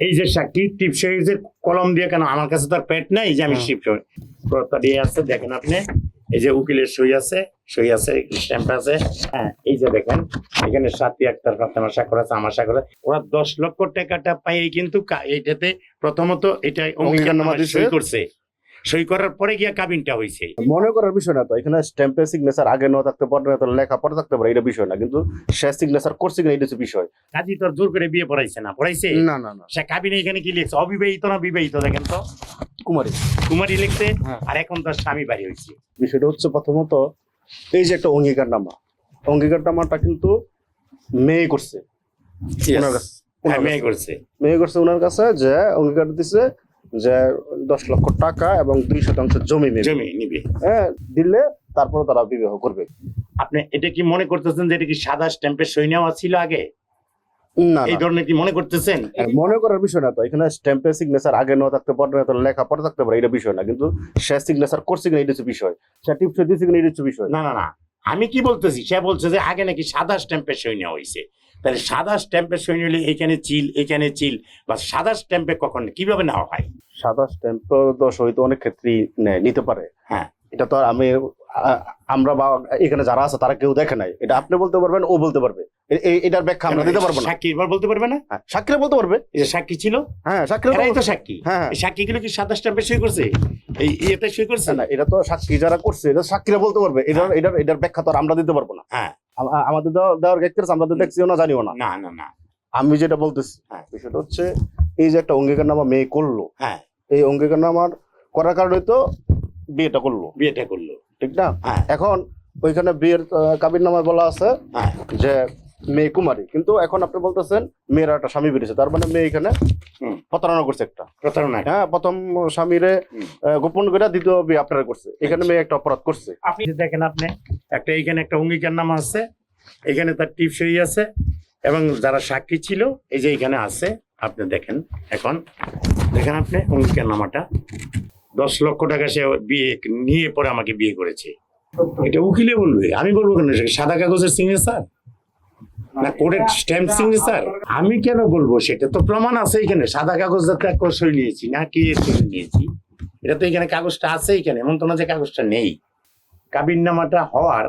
এই যে সাক্ষী টিপ যে কলম দিয়ে কেন? আমার কাছে তো আর পেট নাই যে আমি টিপ শিপ দিয়ে আছে দেখেন আপনি। এই যে উকিলের সই আছে সই আছে স্ট্যাম্প আছে। হ্যাঁ এই যে দেখেন এখানে সাথী আক্তার ফাতেমা স্বাক্ষর আছে আমার আছে। ওরা দশ লক্ষ টাকাটা পাই কিন্তু এটাতে এইটাতে প্রথমত এটা অঙ্গীকার নামাজ সই করছে। সই করার পরে গিয়া কাবিনটা হয়েছে মনে করার বিষয় না তো এখানে স্ট্যাম্পের সিগনেচার আগে নাও থাকতে পারে না লেখা পরে থাকতে পারে এটা বিষয় না। কিন্তু সে সিগনেচার করছে কিনা এটা হচ্ছে বিষয়। কাজী তোর জোর করে বিয়ে পড়াইছে না? পড়াইছে? না না না। সে কাবিনে এখানে কি লিখছে? অবিবাহিত না বিবাহিত দেখেন তো? কুমারী। কুমারী লিখছে হ্যাঁ। আর এখন তার স্বামী বাড়ি হয়েছে বিষয়টা হচ্ছে প্রথমত এই যে একটা অঙ্গীকার নামা অঙ্গীকার নামাটা কিন্তু মেয়ে করছে। হ্যাঁ, মেয়ে করছে। মেয়ে করছে ওনার কাছে যে অঙ্গীকার দিছে যে দশ লক্ষ টাকা এবং দুই শতাংশ জমি জমি নিবে। হ্যাঁ দিলে তারপরে তারা বিবাহ করবে। আপনি এটা কি মনে করতেছেন যে এটা কি সাদা স্ট্যাম্পের সই নেওয়া ছিল আগে? না এই ধরনের কি মনে করতেছেন? মনে করার বিষয় না তো। এখানে স্ট্যাম্পের সিগনেচার আগে নাও থাকতে পারে না তো লেখা পরে থাকতে পারে এটা বিষয় না। কিন্তু সে সিগনেচার করছে কিনা এটা হচ্ছে বিষয়। সে টিপস দিচ্ছে কিনা এটা হচ্ছে বিষয়। না না না। আমি কি বলতেছি? সে বলছে যে আগে নাকি সাদা স্ট্যাম্পের সই নেওয়া হয়েছে তাহলে সাদা স্ট্যাম্পের সই নিলে এখানে চিল এখানে চিল বা সাদা স্ট্যাম্পে কখন? কীভাবে নেওয়া হয়? সাদা স্ট্যাম্প তো সই তো অনেক ক্ষেত্রেই নিতে পারে। হ্যাঁ। এটা তো আমি আমরা বা এখানে যারা আছে তারা কেউ দেখে নাই। এটা আপনি বলতে পারবেন ও বলতে পারবে। এটার ব্যাখ্যা আমরা দিতে পারব না। সাক্ষী এবার বলতে পারবে না? হ্যাঁ, সাক্ষীরা বলতে পারবে। যে সাক্ষী ছিল? হ্যাঁ তো- তো সাক্ষী। হ্যাঁ হ্যাঁ। সাক্ষীগুলো কি সাদা স্ট্যাম্পে সই করছে? এই ইয়েতে সই করছে? না, এটা তো সাক্ষী যারা করছে এটা সাক্ষীরা বলতে পারবে। এটার এটার এটার ব্যাখ্যা তো আমরা দিতে পারব না। হ্যাঁ। আমাদের দেওয়া- দেওয়ার গেছে আমরা তো দেখছিও না জানিও না। না না না। আমি যেটা বলতেছি হ্যাঁ। বিষয়টা হচ্ছে এই যে একটা অঙ্গীকার নামা মেয়ে করল হ্যাঁ। এই অঙ্গীকার নামার করার কারণে তো বিয়েটা করল। বিয়েটা করল। ঠিক না? হ্যাঁ। এখন ওইখানে বিয়ের কাবির নামায় বলা আছে হ্যাঁ। যে মেয়ে কুমারী। কিন্তু এখন আপনি বলতেছেন মেয়ের একটা স্বামী বেরিয়েছে। তার মানে মেয়ে এখানে প্রতারণা করছে একটা। প্রতারণা হ্যাঁ প্রথম স্বামীরে। গোপন করে দ্বিতীয় বিয়ে আপনারা করছে। এখানে মেয়ে একটা অপরাধ করছে। আপনি দেখেন আপনি একটা এখানে একটা অঙ্গীকার নামা আছে এখানে তার টিপসই আছে এবং যারা সাক্ষী ছিল এই যে এখানে আছে আপনি দেখেন এখন দেখেন আপনি অঙ্গীকার নামাটা। দশ লক্ষ টাকা সে বিয়ে নিয়ে পরে আমাকে বিয়ে করেছে। এটা উকিলে বলবে। আমি বলব কেন? সাদা কাগজের সিগনেচার না কোর্টের স্ট্যাম্প সিগনেচার আমি কেন বলব? সেটা তো প্রমাণ আছে এখানে। সাদা কাগজ এক সই নিয়েছি না কি সই নিয়েছি? এটা তো এখানে কাগজটা আছে এখানে এমন তো না যে কাগজটা নেই। কাবিন নামাটা হওয়ার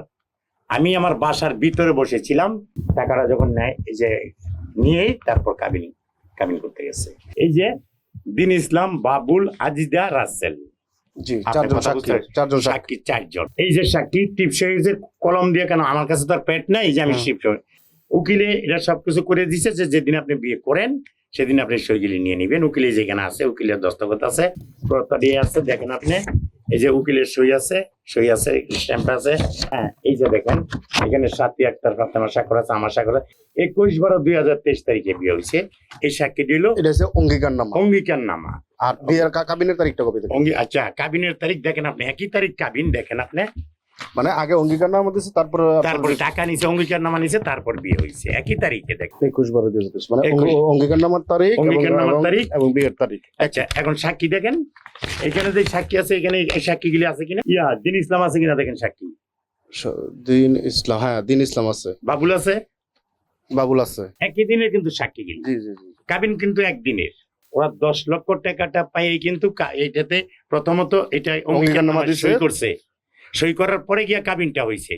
আমি আমার বাসার ভিতরে বসেছিলাম টাকাটা যখন নেয় এই যে নিয়েই তারপর কাবিন কাবিন করতে গেছে। এই যে দিন ইসলাম বাবুল আজিদা রাসেল। চারজন সাক্ষী চারজন সাক্ষী। সাক্ষী চারজন। এই যে সাক্ষী টিপসই যে কলম দিয়ে কেন? আমার কাছে তো আর পেট নাই যে আমি হুম। উকিলে এটা সবকিছু করে দিছে যে যেদিন আপনি বিয়ে করেন সেদিন আপনি সইগুলি নিয়ে নিবেন। উকিলে যেখানে আছে উকিলের দস্তখত আছে প্রতা দিয়ে আছে। দেখেন আপনি এই যে উকিলের সই আছে সই আছে স্ট্যাম্প আছে। হ্যাঁ এই যে দেখেন এখানে সাতই আক্তার ফাতেমা স্বাক্ষর আছে আমার স্বাক্ষর আছে। একুশ বারো দুই হাজার তেইশ তারিখে বিয়ে হয়েছে। এই সাক্ষীটি হলো এটা হচ্ছে অঙ্গীকার নামা অঙ্গীকার নামা আর বিয়ের কাবিনের তারিখটা কবে অঙ্গী আচ্ছা কাবিনের তারিখ দেখেন আপনি একই তারিখ কাবিন দেখেন আপনি। মানে আগে অঙ্গীকার নামা দিচ্ছে তারপরে তারপরে টাকা নিছে অঙ্গীকার নামা নিছে তারপর বিয়ে হয়েছে একই তারিখে দেখ। একুশ বারো দুই হাজার মানে। অঙ্গীকার নামার তারিখ এবং- অঙ্গীকার নামার তারিখ। এবং বিয়ের তারিখ। আচ্ছা এখন সাক্ষী দেখেন। এখানে যে সাক্ষী আছে এখানে এই সাক্ষীগুলি আছে কিনা? ইয়া দিন ইসলাম আছে কিনা দেখেন সাক্ষী। দিন ইসলাম হ্যাঁ দিন ইসলাম আছে। বাবুল আছে? বাবুল আছে। একই দিনের কিন্তু সাক্ষীগুলি জি জি জি। কাবিন কিন্তু একদিনের। ওরা দশ লক্ষ টাকাটা পাই কিন্তু এইটাতে প্রথমত এটা অঙ্গীকার নামা। করছে। সই করার পরে গিয়া কাবিনটা হয়েছে